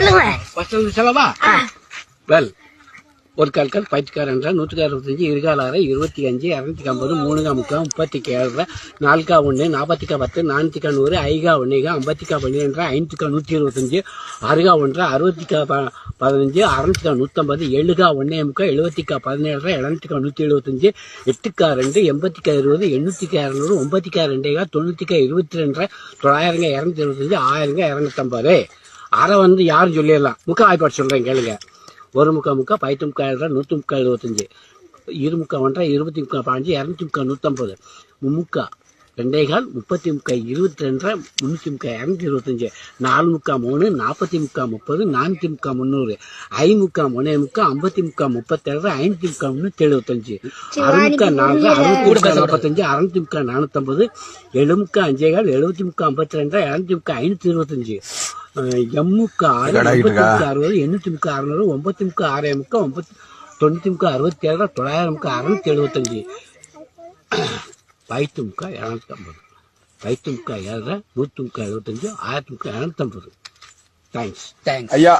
சொல்லுங்க. சொல்லவா வெல் ஒரு கல்கல் பயிற்சிக்காரன் என்றால் நூற்றுக்கு அறுபத்தஞ்சு இருகால் ஆறு இருபத்தி அஞ்சு இரநூத்தி ஐம்பது மூணுகா முக்கா முப்பத்திக்கு ஏழு நாலுக்கா ஒன்று நாற்பத்திக்கா பத்து நானூற்றிக்கா நூறு ஐகா ஒன்றுகா ஐம்பத்திக்கா பன்னிரெண்டு ஐநூற்றுக்கா நூற்றி இருபத்தஞ்சு ஆறுகா ஒன்று அறுபத்திக்கா ப- பதினஞ்சு அறுநூத்திக்கா நூற்றம்பது ஏழுகா ஒன்றே முக்கா எழுபத்திக்கா பதினேழு எழுநூத்திக்கா நூற்றி எழுபத்தஞ்சு எட்டுக்கா ரெண்டு எண்பத்திக்கா இருபது எண்ணூற்றிக்கா இரநூறு ஒன்பத்திக்கா ரெண்டேகா தொண்ணூற்றிக்கா இருபத்தி ரெண்டு தொள்ளாயிரங்க இரநூத்தி இருபத்தஞ்சு ஆயிரங்க இரநூத்தம்பது. அரை வந்து யாரும் சொல்லிடலாம். முக்கா வாய்ப்பாடு சொல்கிறேன் கேளுங்க. ஒரு முக்கா முக்கா பைத்து முக்கா எழுதுறா நூற்றி முக்கா எழுபத்தஞ்சு. இரு முக்கா ஒன்றா இருபத்தி முக்கா பாஞ்சு இரநூத்தி முக்கா நூற்றம்பது மும்முக்கா ரெண்டே கால் முப்பத்தி முக்கா இருபத்தி ரெண்டரை முந்நூற்றி முக்கா இரநூத்தி இருபத்தஞ்சு நாலு முக்கா மூணு நாற்பத்தி முக்கா முப்பது நானூற்றி முக்கா முந்நூறு ஐ முக்கா மூணே முக்கா ஐம்பத்தி முக்கா முப்பத்தேழு ஐநூற்றி முக்கா முந்நூற்றி எழுபத்தஞ்சு அறுமுக்கா நாலு அறுபத்தி முக்கா நாற்பத்தஞ்சு அறுநூத்தி முக்கா நானூற்றம்பது எழு முக்கா அஞ்சே கால் எழுபத்தி முக்கா ஐம்பத்தி ரெண்டரை இரநூத்தி முக்கா ஐநூற்றி இருபத்தஞ்சு எம்முக்கா ஆறு எண்பத்தி அறுபது எண்ணூற்றி முக்கா அறுநூறு ஒன்பத்தி முக்கா ஆறே முக்கா ஒன்பத்தி தொண்ணூற்றி முக்கா அறுபத்தி ஏழு தொள்ளாயிரம் முக்கா அறுநூத்தி எழுபத்தஞ்சு பைத்து முக்கா இரநூத்தி ஐம்பது பைத்து முக்கா ஏழரை நூற்றி முக்கா எழுபத்தஞ்சு ஆயிரத்தி முக்கா இரநூத்தம்பது தேங்க்ஸ் தேங்க்ஸ் ஐயா